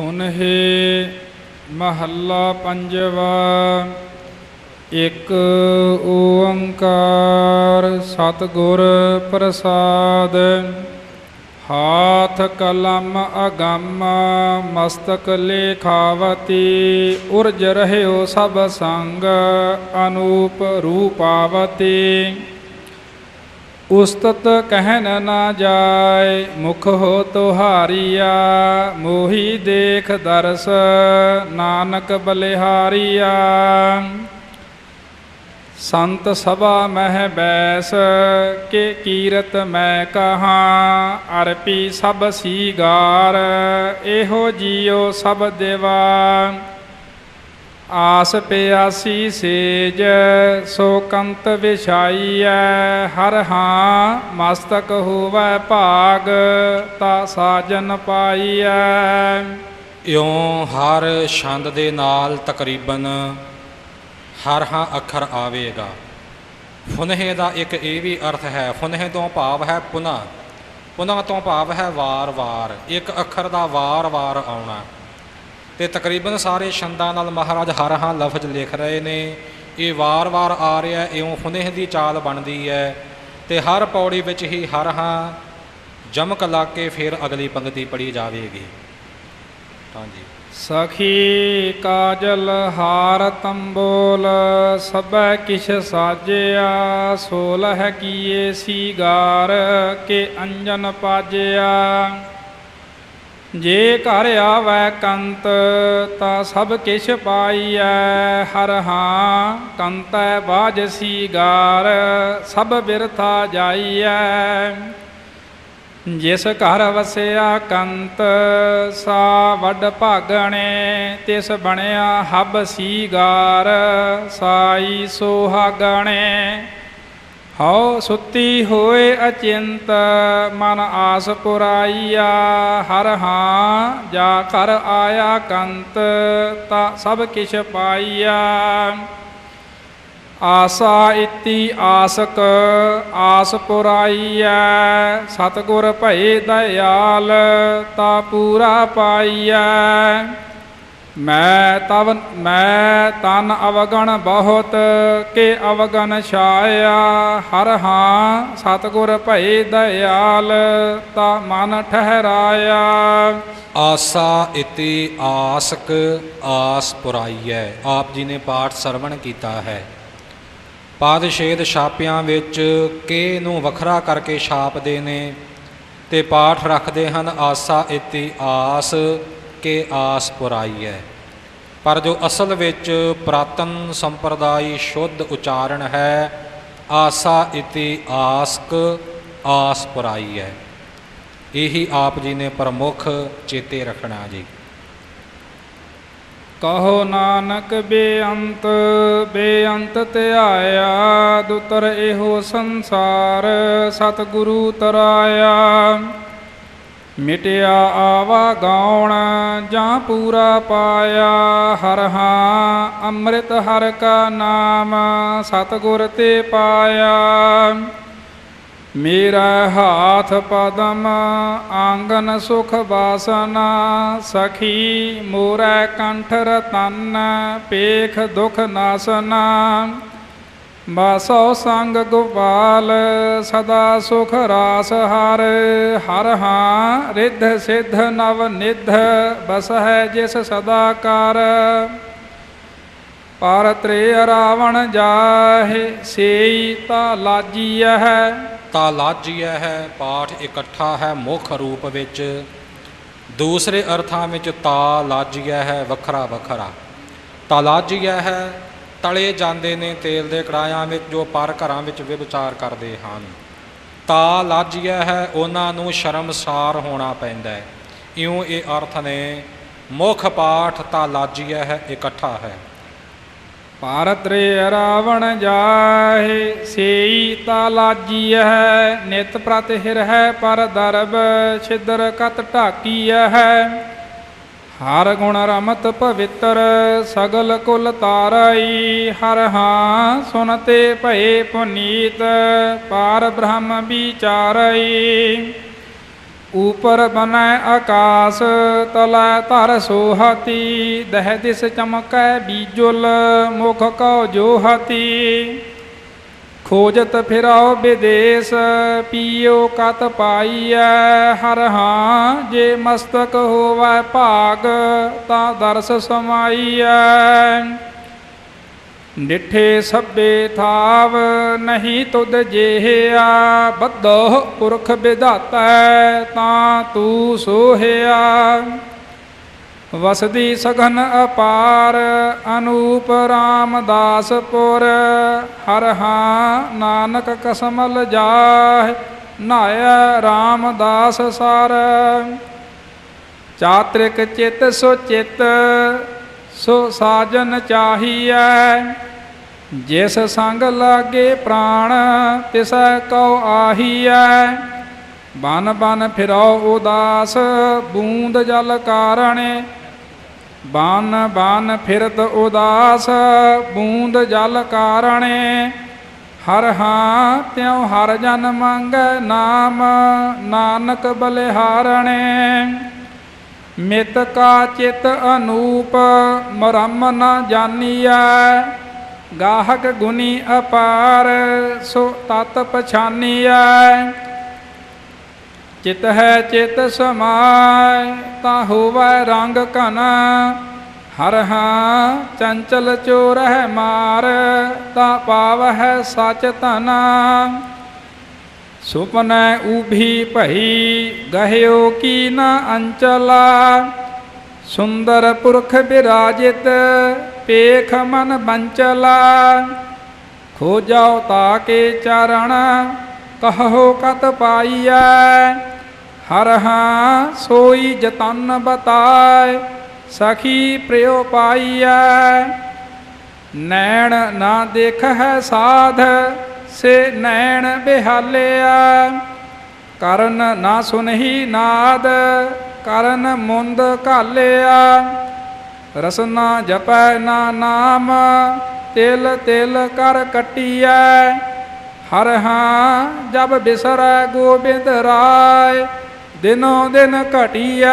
ਫੁਨਹੇ ਮਹੱਲਾ ਪੰਜਵਾ, ਇੱਕ ਓੰਕਾਰ ਸਤਿਗੁਰ ਪ੍ਰਸਾਦ। ਹਾਥ ਕਲਮ ਅਗੰਮ, ਮਸਤਕ ਲੇਖਾਵਤੀ, ਉਰਜ ਰਹਿਓ ਸਭ ਸੰਗ, ਅਨੂਪ ਰੂਪਾਵਤੀ। ਉਸਤਤ ਕਹਿਨ ਨਾ ਜਾਏ, ਮੁਖ ਹੋ ਤੁਹਾਰੀਆ, ਮੋਹੀ ਦੇਖ ਦਰਸ, ਨਾਨਕ ਬਲਿਹਾਰੀਆ। ਸੰਤ ਸਭਾ ਮਹਿ ਬੈਸ, ਕੇ ਕੀਰਤ ਮੈਂ ਕਹਾ, ਅਰਪੀ ਸਭ ਸੀਗਾਰ, ਇਹੋ ਜੀਓ ਸਭ ਦੇਵਾ। ਆਸ ਪਿਆਸੀ ਸੇਜ, ਸੋ ਕੰਤ ਵਿਛਾਈਐ, ਹਰ ਹਾਂ ਮਸਤਕ ਹੋਵੈ ਭਾਗ, ਤਾ ਸਾਜਨ ਪਾਈਐ। ਇਉਂ ਹਰ ਛੰਦ ਦੇ ਨਾਲ ਤਕਰੀਬਨ ਹਰ ਹਾਂ ਅੱਖਰ ਆਵੇਗਾ। ਫੁਨਹੇ ਦਾ ਇੱਕ ਇਹ ਵੀ ਅਰਥ ਹੈ, ਫੁਨਹੇ ਤੋਂ ਭਾਵ ਹੈ ਪੁਨਾ ਪੁਨਾ ਤੋਂ ਭਾਵ ਹੈ ਵਾਰ-ਵਾਰ, ਇੱਕ ਅੱਖਰ ਦਾ ਵਾਰ-ਵਾਰ ਆਉਣਾ। ਤੇ ਤਕਰੀਬਨ ਸਾਰੇ ਛੰਦਾਂ ਨਾਲ ਮਹਾਰਾਜ ਹਰ ਹਾਂ ਲਫ਼ਜ਼ ਲਿਖ ਰਹੇ ਨੇ। ਇਹ ਵਾਰ-ਵਾਰ ਆ ਰਿਹਾ, ਇਉਂ ਫੁਨਹ ਦੀ ਚਾਲ ਬਣਦੀ ਹੈ ਤੇ ਹਰ ਪੌੜੀ ਵਿੱਚ ਹੀ ਹਰ ਹਾਂ ਜਮਕ ਲਾ ਕੇ ਫਿਰ ਅਗਲੀ ਪੰਕਤੀ ਪੜੀ ਜਾਵੇਗੀ। ਹਾਂਜੀ ਸਖੀ ਕਾਜਲ ਹਾਰ ਤੰਬੋਲ, ਸਭੈ ਕਿਛ ਸਾਜਿਆ ਸੋਲ ਹੈ ਕੀਏ ਸੀਗਾਰ, ਕੇ ਅੰਜਨ ਪਾਜਿਆ। ਜੇ ਘਰ ਆਵੈ ਕੰਤ, ਤਾ ਸਭ ਕਿਛ ਪਾਈਐ। ਹਰ ਹਾਂ ਕੰਤੈ ਬਾਜ ਸੀਗਾਰ ਸਭ ਬਿਰਥਾ ਜਾਈਐ। ਜਿਸ ਘਰ ਵਸਿਆ ਕੰਤ, ਸਾ ਵੱਡ ਭਾਗਣੇ, ਤਿਸ ਬਣਿਆ ਹਬ ਸੀਗਾਰ ਸਾਈ ਸੋਹਾਗਣੇ ਹਉ ਸੁੱਤੀ ਹੋਏ ਅਚਿੰਤ, ਮਨ ਆਸ ਪੁਰਾਈਆ, ਹਰ ਹਾਂ ਜਾ ਕਰ ਆਇਆ ਕੰਤ, ਤਾ ਸਭ ਕਿਛ ਪਾਈਆ। ਆਸਾ ਇਤੀ ਆਸਕ, ਆਸ ਪੁਰਾਈਐ, ਸਤਗੁਰ ਭਏ ਦਇਆਲ, ਤਾ ਪੂਰਾ ਪਾਈਐ। ਮੈਂ ਤਵ, ਮੈਂ ਤਨ ਅਵਗਣ ਬਹੁਤ, ਕੇ ਅਵਗਣ ਛਾਇਆ, ਹਰ ਹਾਂ ਸਤਗੁਰ ਭਏ ਦਇਆਲ, ਤਾ ਮਨ ਠਹਿਰਾਇਆ। ਆਸਾ ਇਤੀ ਆਸਕ ਆਸ ਪੁਰਾਈਐ, ਆਪ ਜੀ ਨੇ ਪਾਠ ਸਰਵਣ ਕੀਤਾ ਹੈ। ਪਾਦਸ਼ੇਦ ਛਾਪਿਆਂ ਵਿੱਚ ਕੇ ਨੂੰ ਵੱਖਰਾ ਕਰਕੇ ਛਾਪਦੇ ਨੇ, ਤੇ ਪਾਠ ਰੱਖਦੇ ਹਨ, ਆਸਾ ਇਤੀ ਆਸ ਕੇ ਆਸ ਪੁਰਾਈ ਹੈ। ਪਰ ਜੋ ਅਸਲ ਵਿੱਚ ਪ੍ਰਾਤਨ ਸੰਪਰਦਾਇ ਸ਼ੁੱਧ ਉਚਾਰਨ ਹੈ, ਆਸਾ ਇਤੀ ਆਸਕ ਆਸ ਪੁਰਾਈਐ ਇਹੀ ਆਪ ਜੀ ਨੇ ਪ੍ਰਮੁੱਖ ਚੇਤੇ ਰੱਖਣਾ ਜੀ। ਕਹੋ ਨਾਨਕ, ਬੇਅੰਤ ਬੇਅੰਤ ਧਿਆਇਆ ਦੁਤਰ ਇਹੋ ਸੰਸਾਰ, ਸਤਿਗੁਰੂ ਤਰਾਇਆ। ਮਿਟਿਆ ਆਵਾ ਗਾਉਣ, ਜਾਂ ਪੂਰਾ ਪਾਇਆ ਹਰ ਹਾਂ, ਅੰਮ੍ਰਿਤ ਹਰ ਕਾ ਨਾਮ, ਸਤਿਗੁਰ ਤੇ ਪਾਇਆ। ਮੇਰਾ ਹਾਥ ਪਦਮ, ਆਂਗਨ ਸੁਖ ਬਾਸਨਾ, ਸਖੀ ਮੋਰੈ ਕੰਠ ਰਤਨ, ਪੇਖ ਦੁਖ ਨਾਸਨਾ। ਬਾਸੋ ਸੰਗ ਗੋਪਾਲ, ਸਦਾ ਸੁਖ ਰਾਸ ਹਰ। ਹਰ ਹਾਂ ਰਿੱਧ ਸਿੱਧ ਨਵ ਨਿਧ, ਬਸ ਹੈ ਜਿਸ ਸਦਾ ਕਰ ਪਰ ਤ੍ਰੇ ਰਾਵਣ ਜਾਹੇ, ਸੇਈ ਤਾ ਲਾਜੀਐ ਤਾ ਲਾਜੀਆ ਹੈ, ਪਾਠ ਇਕੱਠਾ ਹੈ ਮੁੱਖ ਰੂਪ ਵਿੱਚ। ਦੂਸਰੇ ਅਰਥਾਂ ਵਿੱਚ ਤਾ ਲਾਜੀਆ ਹੈ, ਵੱਖਰਾ ਵੱਖਰਾ। ਤਾ ਲਾਜੀਆ ਹੈ ਤਲੇ ਜਾਂਦੇ ਨੇ ਤੇਲ ਦੇ ਕੜਾਇਆਂ ਵਿੱਚ ਜੋ ਪਰ ਘਰਾਂ ਵਿੱਚ ਵਿਵਚਾਰ ਕਰਦੇ ਹਨ। ਤਾ ਲਾਜੀਆ ਹੈ, ਉਹਨਾਂ ਨੂੰ ਸ਼ਰਮਸਾਰ ਹੋਣਾ ਪੈਂਦਾ ਹੈ। ਇਉਂ ਇਹ ਅਰਥ ਨੇ, ਮੁੱਖ ਪਾਠ ਤਾ ਲਾਜੀਆ ਹੈ, ਇਕੱਠਾ ਹੈ। ਭਾਰਤ ਰੇ ਰਾਵਣ ਜਾਹੇ, ਸੇਈ ਤਾ ਲਾਜੀਐ ਨਿਤ ਹਿਰ ਹੈ ਪਰ ਦਰਬ, ਛਿਦਰ ਕਤ ਹੈ। ਹਰ ਗੁਣ ਰਮਤ ਪਵਿੱਤਰ, ਸਗਲ ਕੁਲ ਤਾਰਈ, ਹਰ ਹਾਂ ਸੁਨਤੇ ਭਏ ਪੁਨੀਤ, ਪਾਰ ਬ੍ਰਹਮ ਵਿਚਾਰਈ। ਉਪਰ ਬਨੈ ਆਕਾਸ, ਤਲੈ ਧਰ ਸੋਹਤੀ, ਦਹਿ ਦਿਸ ਚਮਕੈ ਬੀਜੁਲ, ਮੁਖ ਕਉ ਜੋਹਤੀ। ਖੋਜਤ ਫਿਰਾਓ ਵਿਦੇਸ ਪੀਓ ਕਤ ਪਾਈਐ ਹਰ ਹਾਂ, ਜੇ ਮਸਤਕ ਹੋਵੈ ਭਾਗ, ਤਾਂ ਦਰਸ ਸਮਾਈਐ। ਡਿਠੇ ਸਭੇ ਥਾਵ, ਨਹੀਂ ਤੁਧ ਜਿਹਿਆ ਬੱਧੋ ਪੁਰਖ ਵਿਧਾਤੈ, ਤਾਂ ਤੂੰ ਸੋਹਿਆ। ਵਸਦੀ ਸਗਨ ਅਪਾਰ, ਅਨੂਪ ਰਾਮਦਾਸਪੁਰ ਹਰ ਹਾਂ ਨਾਨਕ ਕਸਮਲ ਜਾਹ, ਨਾਇਆ ਰਾਮਦਾਸ ਸਰ। ਚਾਤ੍ਰਿਕ ਚਿਤ ਸੋ ਚਿਤ, ਸੋ ਸਾਜਨ ਚਾਹੀਐ। ਜਿਸ ਸੰਗ ਲਾਗੇ ਪ੍ਰਾਣ, ਤਿਸੈ ਕਉ ਆਹੀਐ। ਬਨ ਬਨ ਫਿਰੋ ਉਦਾਸ, ਬੂੰਦ ਜਲ ਕਾਰਣੇ ਬਾਨ ਬਾਨ ਫਿਰਤ ਉਦਾਸ, ਬੂੰਦ ਜਲ ਕਾਰਣੇ, ਹਰ ਹਾਂ ਤਿਉ ਹਰ ਜਨ ਮੰਗ ਨਾਮ, ਨਾਨਕ ਬਲਿਹਾਰਣੇ। ਮਿਤ ਕਾ ਚਿਤ ਅਨੂਪ, ਮਰਮ ਨ ਜਾਣੀਐ ਗਾਹਕ ਗੁਨੀ ਅਪਾਰ, ਸੋ ਤਤ ਪਛਾਨੀਐ। ਚਿਤ ਹੈ ਚਿਤ ਸਮਾਇ ਤਾਂ ਹੋਵੈ ਰੰਗ ਘਨ। ਹਰ ਹਾਂ ਚੰਚਲ ਚੋਰਹਿ ਮਾਰ, ਤਾ ਪਾਵਹਿ ਸਚ ਧਨ। ਸੁਪਨੈ ਉਭੀ ਭਈ, ਗਹਿਓ ਕੀ ਨਾ ਅੰਚਲਾ। ਸੁੰਦਰ ਪੁਰਖ ਬਿਰਾਜਿਤ, ਪੇਖ ਮਨ ਬੰਚਲਾ। ਖੋਜਾਓ ਤਾਕੇ ਚਰਨ ਕਹੋ ਕਤ ਪਾਈਐ। ਹਰ ਹਾਂ ਸੋਈ ਜਤਨ ਬਤਾਏ, ਸਖੀ ਪ੍ਰਿਯੋ ਪਾਈਐ। ਨੈਣ ਨਾ ਦੇਖ ਹੈ ਸਾਧ, ਸੇ ਨੈਣ ਬਿਹਾਲਿਆ ਕਰਨ ਨਾ ਸੁਨਹੀ ਨਾਦ, ਕਰਨ ਮੁੰਦ ਘਾਲਿਆ ਰਸਨਾ ਜਪੈ ਨਾ ਨਾਮ, ਤਿਲ ਤਿਲ ਕਰ ਕਟੀਐ। ਹਰ ਹਾਂ ਜਬ ਬਿਸਰੈ ਗੋਬਿੰਦ ਰਾਏ ਦਿਨੋ ਦਿਨ ਘਟੀਐ।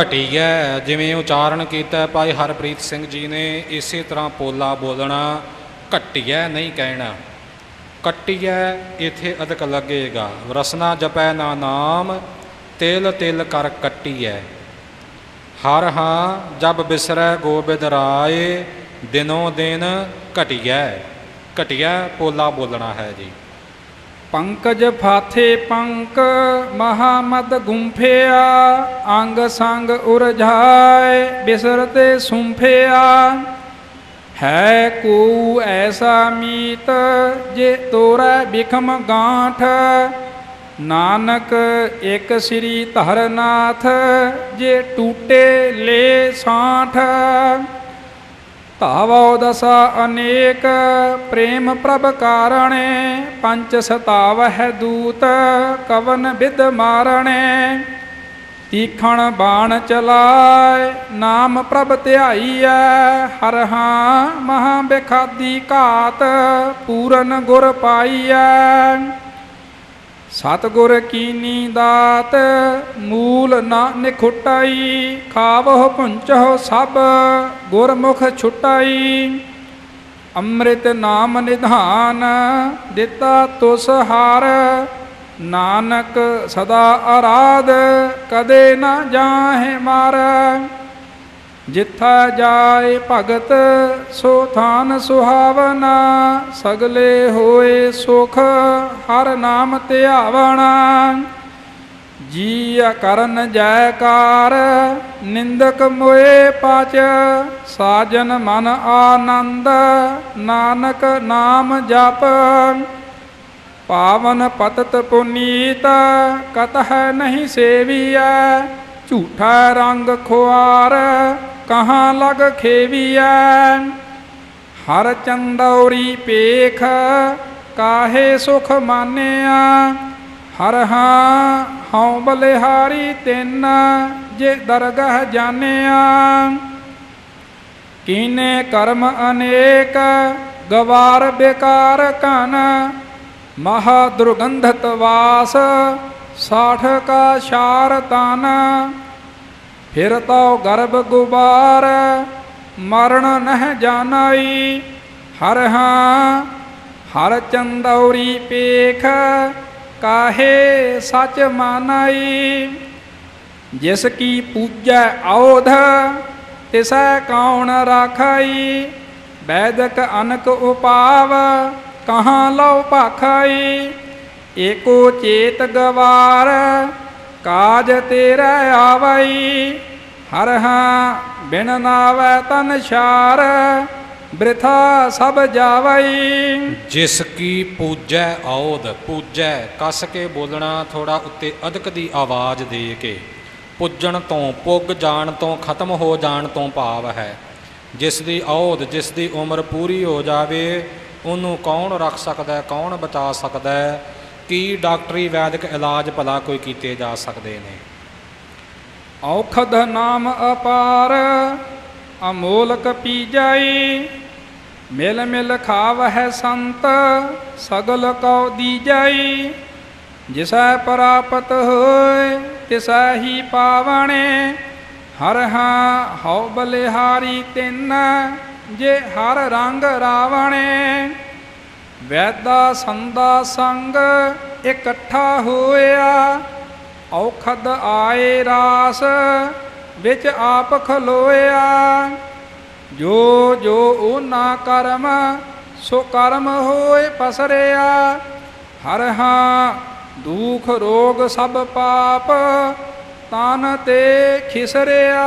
ਘਟੀਐ, ਜਿਵੇਂ ਉਚਾਰਨ ਕੀਤਾ ਭਾਈ ਹਰਪ੍ਰੀਤ ਸਿੰਘ ਜੀ ਨੇ, ਇਸੇ ਤਰ੍ਹਾਂ ਪੋਲਾ ਬੋਲਣਾ, ਘਟੀਐ ਨਹੀਂ ਕਹਿਣਾ। ਕੱਟੀਐ ਇਥੇ ਅਦਕ ਲੱਗੇਗਾ, ਰਸਨਾ ਜਪੈ ਨਾ ਨਾਮ, ਤਿਲ ਤਿਲ ਕਰ ਕੱਟੀਐ। ਹਰ ਹਾਂ ਜਬ ਬਿਸਰੈ ਗੋਬਿੰਦ ਰਾਏ, ਦਿਨੋ ਦਿਨ ਘਟੀਐ। ਘਟੀਐ ਪੋਲਾ ਬੋਲਣਾ ਹੈ ਜੀ। ਪੰਕਜ ਫਾਥੇ ਪੰਕ ਮਹਾਮਦ ਗੁੰਫਿਆ, ਅੰਗ ਸੰਗ ਉਰਝਾਏ ਬਿਸਰਤੇ ਸੁੰਫਿਆ। ਹੈ ਕੋ ਐਸਾ ਮੀਤ, ਜੇ ਤੋਰੈ ਬਿਖਮ ਗਾਂਠ। ਨਾਨਕ ਇਕ ਸ੍ਰੀ ਧਰਨਾਥ, ਜੇ ਟੂਟੇ ਲੈ ਸਾਠ। ਧਾਵੋ ਦਸਾ ਅਨੇਕ, ਪ੍ਰੇਮ ਪ੍ਰਭ ਕਾਰਣੇ, ਪੰਚ ਸਤਾਵਹਿ ਦੂਤ, ਕਵਨ ਵਿਦ ਮਾਰਣੇ। ਤੀਖਣ ਬਾਣ ਚਲਾਏ, ਨਾਮ ਪ੍ਰਭ ਧਿਆਈਐ, ਹਰ ਹਾਂ ਮਹਾ ਬਿਖਾਦੀ ਘਾਤ, ਪੂਰਨ ਗੁਰ ਪਾਈਐ। ਸਤਗੁਰ ਕੀਨੀ ਦਾਤ ਮੂਲ ਨਾ ਨਿਖੁਟਾਈ ਖਾਵਹੁ ਪੁੰਚਹੁ ਸਭ, ਗੁਰਮੁਖ ਛੁਟਾਈ। ਅੰਮ੍ਰਿਤ ਨਾਮ ਨਿਧਾਨ, ਦਿੱਤਾ ਤੁਸ ਹਾਰ। ਨਾਨਕ ਸਦਾ ਆਰਾਧ, ਕਦੇ ਨਾ ਜਾਹੇ ਮਾਰ। ਜਿੱਥਾ ਜਾਏ ਭਗਤ, ਸੋ ਥਾਨ ਸੁਹਾਵਨਾ ਸਗਲੇ ਹੋਏ ਸੁਖ, ਹਰ ਨਾਮ ਧਿਆਵਣਾ। ਜੀ ਕਰਨ ਜੈਕਾਰ, ਨਿੰਦਕ ਮੋਏ ਪਾਚ, ਸਾਜਨ ਮਨ ਆਨੰਦ, ਨਾਨਕ ਨਾਮ ਜਪ। ਪਾਵਨ ਪਤਤ ਪੁਨੀਤ ਕਤ ਕਤਹ ਨਹੀਂ ਸੇਵੀਐ ਝੂਠਾ ਰੰਗ ਖੁਆਰ ਕਹਾਂ ਲਗ ਖੇਵੀਐ? ਹਰ ਚੰਦੌਰੀ ਪੇਖ ਕਾਹੇ ਸੁਖ ਮਾਨਿਆ? ਹਰ ਹਾਂ ਹਉ ਬਲਿਹਾਰੀ ਤਿੰਨ ਜੇ ਦਰਗਹ ਜਾਣਿਆ। ਕੀਨੇ ਕਰਮ ਅਨੇਕ ਗਵਾਰ ਬੇਕਾਰ ਕਨ ਮਹਾ ਦੁਰਗੰਧਤ ਵਾਸ ਸਾਠ ਕਾ ਸ਼ਾਰ ਤਨ, ਫਿਰ ਤਉ ਗਰਭ ਗੁਬਾਰ, ਮਰਨ ਨਹਿ ਜਾਣਾਈ, ਹਰ ਹਾਂ, ਹਰ ਚੰਦੌਰੀ ਪੇਖ, ਕਾਹੇ ਸਚ ਮਾਨਾਈ। ਜਿਸ ਕੀ ਪੂਜੈ ਔਧ, ਤਿਸੈ ਕੌਣ ਰਾਖਾਈ। ਵੈਦਕ ਅਨਕ ਉਪਾਵ, ਕਹਾਂ ਲਉ ਭਾਖਾਈ। ਏਕੋ ਚੇਤ ਗਵਾਰ, ਕਾਜ ਤੇਰਾ ਆਵਈ। ਹਰ ਹਾਂ ਬਿਨ ਨਾਵੈ ਤਨ ਛਾਰ, ਬ੍ਰਿਥਾ ਸਭ ਜਾਵਈ। ਜਿਸ ਕੀ ਪੂਜੈ ਔਦ ਪੂਜੈ ਕੱਸ ਕੇ ਬੋਲਣਾ ਥੋੜਾ ਉੱਤੇ ਅਦਕ ਦੀ ਆਵਾਜ਼ ਦੇ ਕੇ। ਪੁੱਜਣ ਤੋਂ ਪੁੱਗ ਜਾਣ ਤੋਂ ਖਤਮ ਹੋ ਜਾਣ ਤੋਂ ਭਾਵ ਹੈ। ਜਿਸ ਦੀ ਔਦ ਜਿਸ ਦੀ ਉਮਰ ਪੂਰੀ ਹੋ ਜਾਵੇ, ਉਹਨੂੰ ਕੌਣ ਰੱਖ ਸਕਦਾ, ਕੌਣ ਬਚਾ ਸਕਦਾ ਕੀ ਡਾਕਟਰੀ ਵੈਦਿਕ ਇਲਾਜ ਭਲਾ ਕੋਈ ਕੀਤੇ ਜਾ ਸਕਦੇ ਨੇ? ਔਖਦ ਨਾਮ ਅਪਾਰ, ਅਮੋਲਕ ਪੀ ਜਾਈ ਮਿਲ ਮਿਲ ਖਾਵ ਹੈ ਸੰਤ, ਸਗਲ ਕਉ ਦੀਜਾਈ। ਜਿਸੈ ਪ੍ਰਾਪਤ ਹੋਏ ਤਿਸੈ ਹੀ ਪਾਵਣੇ। ਹਰ ਹਾਂ ਹਉ ਬਲਿਹਾਰੀ ਤਿੰਨ, ਜੇ ਹਰ ਰੰਗ ਰਾਵਣੇ। ਵੈਦਾ ਸੰਦਾ ਸੰਗ ਇਕੱਠਾ ਹੋਇਆ, ਔਖਦ ਆਏ ਰਾਸ ਵਿੱਚ ਆਪ ਖਲੋਇਆ। ਜੋ ਜੋ ਉਹਨਾਂ ਕਰਮ, ਸੋ ਕਰਮ ਹੋਏ ਪਸਰਿਆ। ਹਰ ਹਾਂ ਦੁਖ ਰੋਗ ਸਭ ਪਾਪ, ਤਨ ਤੇ ਖਿਸਰਿਆ।